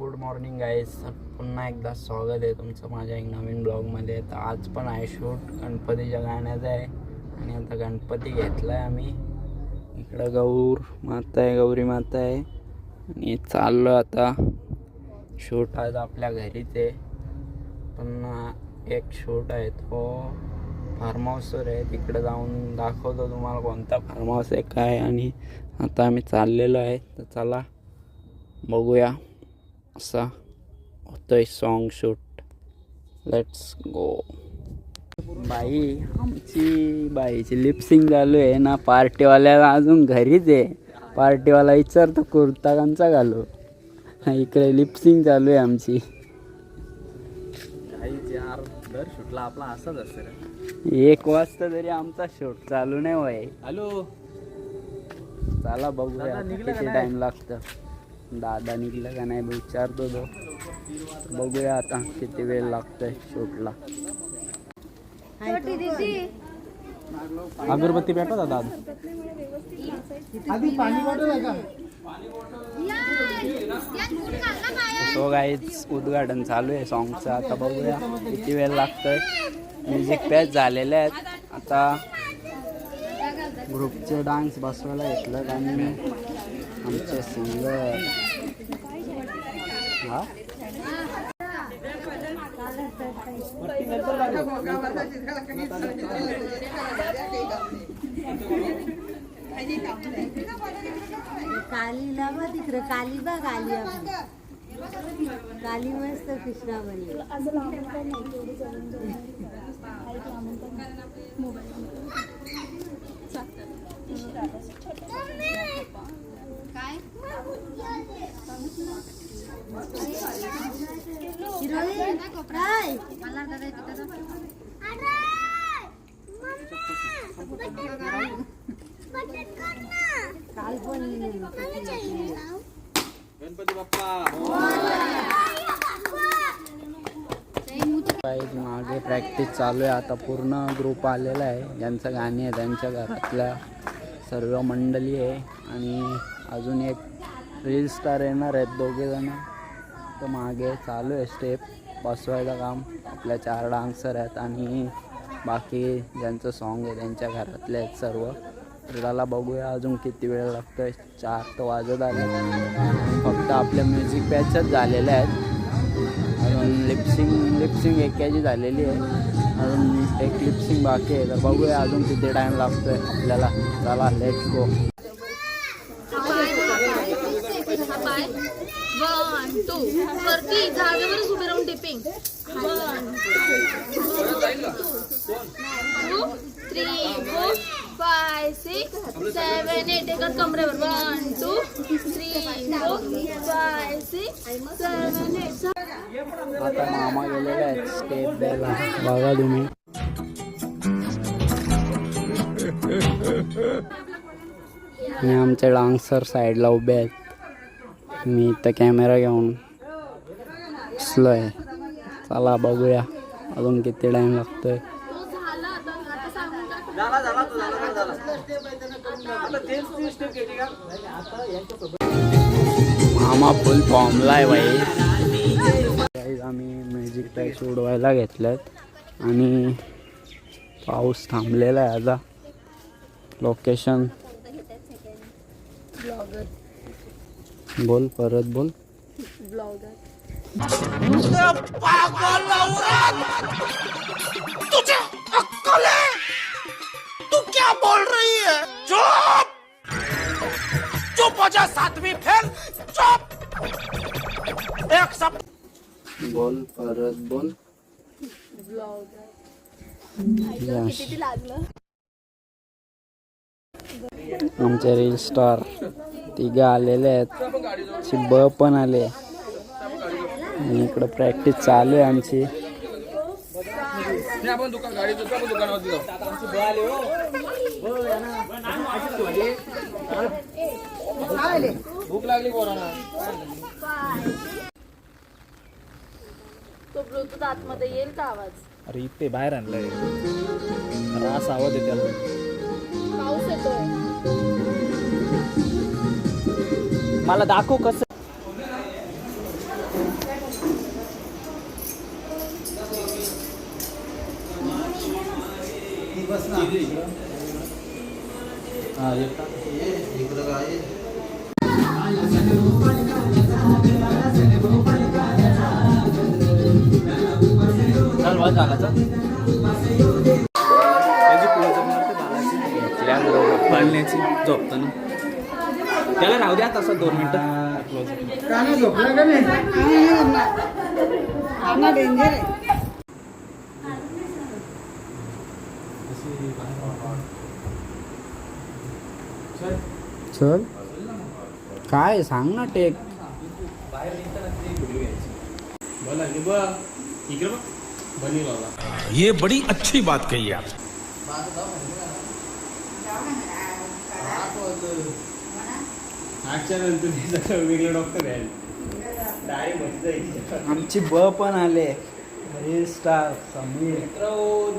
Good morning guys. पुन्हा एकदा स्वागत आहे तुमचं माझ्या एक नवीन ब्लॉगमध्ये. तर आज पण आहे शूट. गणपतीच्या गाण्याचं आहे. आणि आता गणपती घेतला आहे आम्ही. इकडं गौर माता आहे गौरी माता आहे. आणि चाललो आता. शूट आज आपल्या घरीच आहे. पण एक शूट आहे तो फार्म हाऊसवर आहे. तिकडे जाऊन दाखवतो तुम्हाला कोणता फार्म हाऊस आहे काय आणि आता आम्ही चाललेलो आहे. तर चला बघूया. असा होतोय song shoot let's go by आमची बाईची लिपसिंग चालू आहे ना. पार्टीवाल्याला अजून घरीच आहे. पार्टीवाला विचारतो कुर्ता कंचा घालू? इकडे लिपसिंग चालू आहे आमची. शूटला आपला असाच एक वाजता तरी आमचा शूट चालू नाही वय हॅलो. चला का किती? टाइम लागतं. दादा निघलं का नाही विचारतो तो. बघूया आता किती वेळ लागतोय शूटला. अगरबत्ती पेटव दादा? सो गाईच उद्घाटन चालू आहे सॉन्गचं आता बघूया किती वेळ लागतोय. म्युझिक पॅच झालेले आहेत. आता ग्रुपचे डान्स बसवायला घेतलं आणि आमचे सिंगर. हा? कालीला बघ तिकडं काली बघ आली काली मस्त कृष्णा बनली हिरोईन काय काल पण गणपती बाप्पा गाईज मागे प्रॅक्टिस चालू आहे. आता पूर्ण ग्रुप आलेला आहे. ज्यांचं गाणी आहे त्यांच्या घरातल्या सर्व मंडळी आहे. आणि अजून एक रील स्टार येणार आहेत दोघेजणं तर मागे चालू आहे स्टेप बसवायचं काम. आपल्या चार डान्सर आहेत आणि बाकी ज्यांचं सॉन्ग आहे त्यांच्या घरातले आहेत सर्व. त्याला बघूया अजून किती वेळ लागतो आहे चार तर वाजत आले फक्त आपल्या म्युझिक पॅचच झालेल्या आहेत. अजून लिप्सिंग लिपसिंग लिपसिंग एकाची झालेली आहे. अजून एक लिप्सिंग बाकी आहे. तर बघूया अजून किती टाईम लागतोय आपल्याला. चला लेट्स गो वन टू वरती जागेवरच उभे राहून tipping one two three four five six seven eight एकाच कमरेवर. One two three four five six seven eight आता मामा गेलेले आहेत स्टेप द्यायला. बघा तुम्ही. मी आमचे डान्सर साईडला उभे आहेत. मी इथं कॅमेरा घेऊन बसलो आहे चला बघूया अजून किती टाईम लागतोय. मामा फुल फॉर्मला आहे बाई. म्युझिक टॅक्स उडवायला घेतल्यात. आणि पाऊस थांबलेला आहे आता. लोकेशन बोल परत बोल. बोल परत बोल. आमचे रील स्टार तिघं आलेले आहेत. ब पण आले आणि इकडं प्रॅक्टिस चालू आहे आमची. जाऊ. भूक लागली तो ब्लूटूथ आतमध्ये येईल का आवाज? अरे इथे बाहेर आणलंय. अरे असा आवाज त्याला पाऊस येतोय. मला दाखव कसं चल वाज झाला पाळण्याची झोपताना त्याला राहू द्या तसं दोन मिनिटं. डेंजर आहे. चल. काय सांग ना टेक. ये बड़ी अच्छी बात कही आप। आमची ब पण आले स्टार समीर। मित्र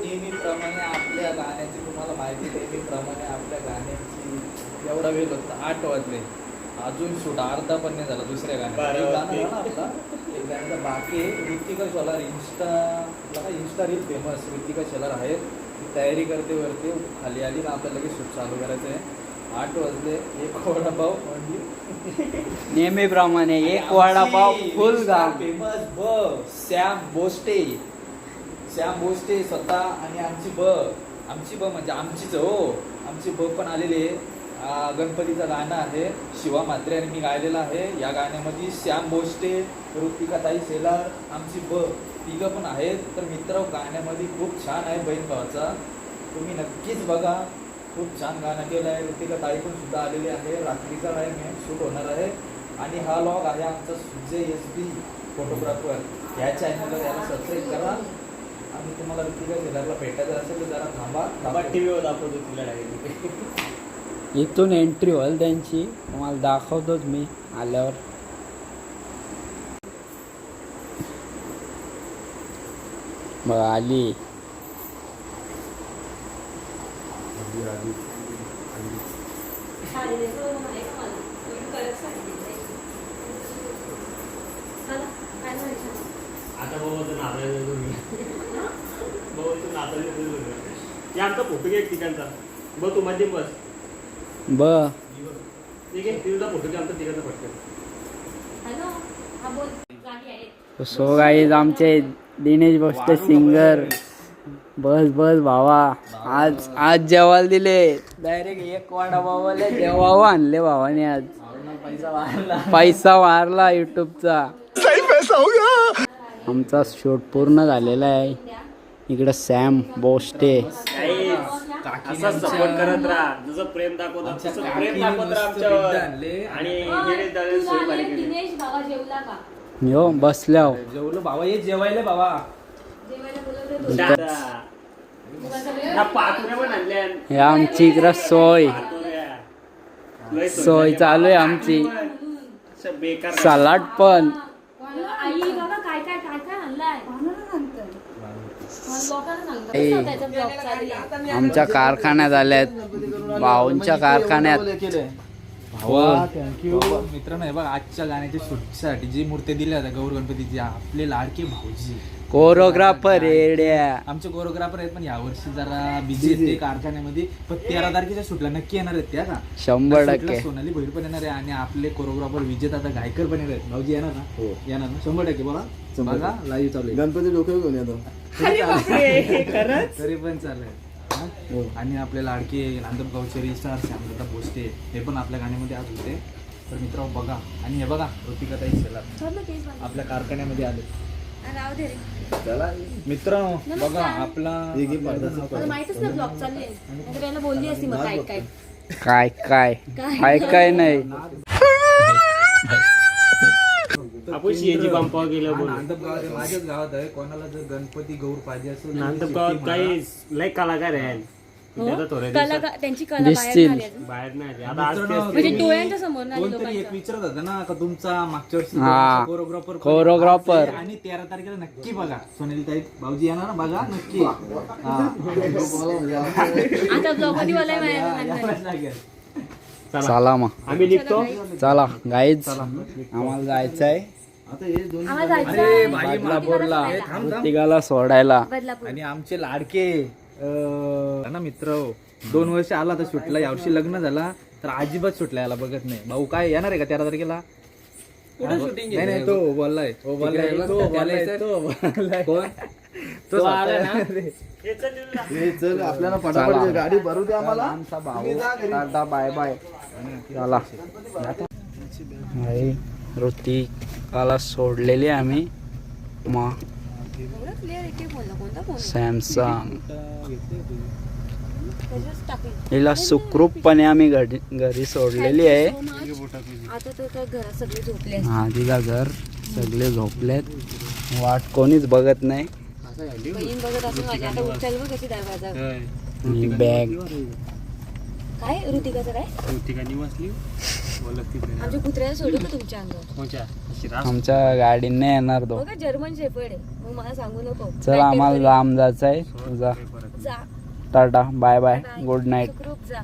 नेहमीप्रमाणे आपल्या गाण्याची तुम्हाला माहिती नेहमीप्रमाणे आपल्या गाण्याची एवढा वेळ होता आठ वाजले. अजून शूट अर्धा पण नाही झाला दुसऱ्या गाण्यात. गाण्याचा बाकी ऋतिका शेलार इन्स्टा आपला Insta reel famous Ritika Shelar आहे. ती तयारी करते वरती. खाली आली ना आपल्याला लगेच शूट चालू करायचं आहे. आठ वाजले. एक वडापाव म्हणजे नेहमीप्रमाणे एक वडापाव फुल गाव फेमस ब. सॅम बोस्टे. सॅम बोस्टे स्वतः आणि आमची ब. आमची ब म्हणजे आमचीच हो. आमची ब पण आलेली आहे. गणपतीचं गाणं आहे शिवा म्हात्रे आणि मी गायलेलं आहे. या गाण्यामध्ये श्याम बोस्टे ऋतिका ताई सेलार आमची ब तिघं पण आहेत. तर मित्र गाण्यामध्ये खूप छान आहे बहीण भावाचा. तुम्ही नक्कीच बघा. खूप छान गाणं केलं आहे ऋतिका ताई पण सुद्धा आलेली आहे. रात्रीचा टाईम आहे शूट होणार आहे. आणि हा लॉग आहे आमचा सुजय एस बी फोटोग्राफर ह्या चॅनलला याला सबस्क्राईब करा. आणि तुम्हाला ऋतिका शेलारला भेटायचं असेल तर जरा थांबा. थांबा टी व्हीवर दाखवतो तिला डायरेक्ट इथून एंट्री होईल त्यांची. तुम्हाला दाखवतोच मी आल्यावर. बघा आली. आता आमचा फोटो घे एक ठिकाणचा. बघ तू मध्ये बस. ब सो गाईज आमचे दिनेश भोसले सिंगर बस बस भावा. आज आज जेवायला दिले. डायरेक्ट एक वाडा भावाले जेवावं आणले भावाने आज. पैसा वारला युट्यूबचा. आमचा शूट पूर्ण झालेला आहे. इकडे सॅम बोस्टे असा सपोर्ट करत राहा. जसं प्रेम दाखवतात तसं प्रेम दाखवत राहा आमच्यावर. आणि गेले दादा सोयी भारी केली दिनेश बाबा जेवला का? यो बसल्या जेवलो बाबा ये जेवायला बाबा. जेवायला बोलवते दादा. ह्या पातुऱ्या पण आणल्या हे आमची इकडं सोय. पातुऱ्या. लय सोय चालू आहे आमची. असं बेकार सलाड पण. आई बाबा काय काय काय काय आणलाय लोकांना सांगतात आई. कसं त्याचा ब्लॉग चालू आहे आमच्या कारखान्यात आल्यात. भाऊंच्या कारखान्यात. भावा थँक्यू मित्रांनो हे बघ आजच्या गाण्याच्या शूटसाठी जी मूर्ती दिल्या होत्या गौर गणपतीची आपले लाडके भाऊजी. कोरिओग्राफर येड्या. आमचे कोरिओग्राफर आहेत पण यावर्षी जरा बिझी आहेत ते कारखान्यामध्ये. पण तेरा तारखेच्या शूटला नक्की येणार आहेत त्या का शंभर टक्के. सोनाली भैर पण येणार आहे आणि आपले कोरिओग्राफर विजय दादा गायकर पण येणार आहेत. भाऊजी येणार ना? येणार ना? शंभर टक्के बघा बघा लाईव्ह चालू आहे. गणपती डोक्यावर घेऊन येतो तरी पण चालू आहे हा? आणि आपले लाडके नांदप गावचे स्टार श्यामलता भोसले हे पण आपल्या गाण्यामध्ये आज होते. तर मित्र बघा. आणि हे बघा ऋतिकाताई शेलार. आपल्या कारखान्यामध्ये आले. राहू दे रे. मित्रांनो बघा आपला मला माहितच ना ब्लॉग चालू आहे नाहीतर याला बोलली असती मग काय काय. काय काय? काय? काय नाही. सीएनजी पंपावर गेलो बोल नांदप गावात आहे, माझ्याच गावात आहे कोणाला जर गणपती गौर पाहिजे असेल. काही लय कलाकार आहे त्याचा थोड्या दिवसात कलाकार त्यांची कला बाहेर दिसतील. नाही आली अजून. बाहेर नाही आली. आता आज म्हणजे. डोळ्यांच्या समोर नाही एक. विचारत होता ना का तुमचा मागच्या वर्षी हा. Choreographer Choreographer. आणि तेरा तारखेला नक्की बघा सोनेली ताई भाऊजी येणार ना बघा नक्की हा. आता. चला चला मग आम्ही निघतो चला गाईच आम्हाला जायचं आहे आम्हाला जायचं आहे. बदलापूरला ऋतिकाला सोडायला. बदलापूर आणि आमचे लाडके अं, ना मित्र हो, दोन वर्ष आला तर सुटला. यावर्षी लग्न झाला तर अजिबात सुटला याला बघत नाही. भाऊ काय येणार आहे का तेरा तारखेला? नाही नाही तो बोललाय. तो बोललाय तो बोललाय तो बोललाय. कोण? तो आला ना? आपल्याला फटाफट गाडी भरू दे आम्हाला. आमचा भाऊ. Tata bye bye. चला. ऋतिकाला सोडलेली आम्ही. मग सॅमसंग हिला सुखरूपपणे आम्ही घरी घरी सोडलेली आहे. हा तिला घर सगळे झोपलेत. वाट कोणीच बघत नाही. बॅग. काय ऋतिकाचं काय? आमच्या कुत्र्याला सोडू का तुमच्या अंगावर. आमच्या गाडीने येणार तो. बघा जर्मन शेपर्ड आहे. मग मला सांगू नको. चल आम्हाला लांब जायचं आहे जा. Tata bye bye. Good night जा.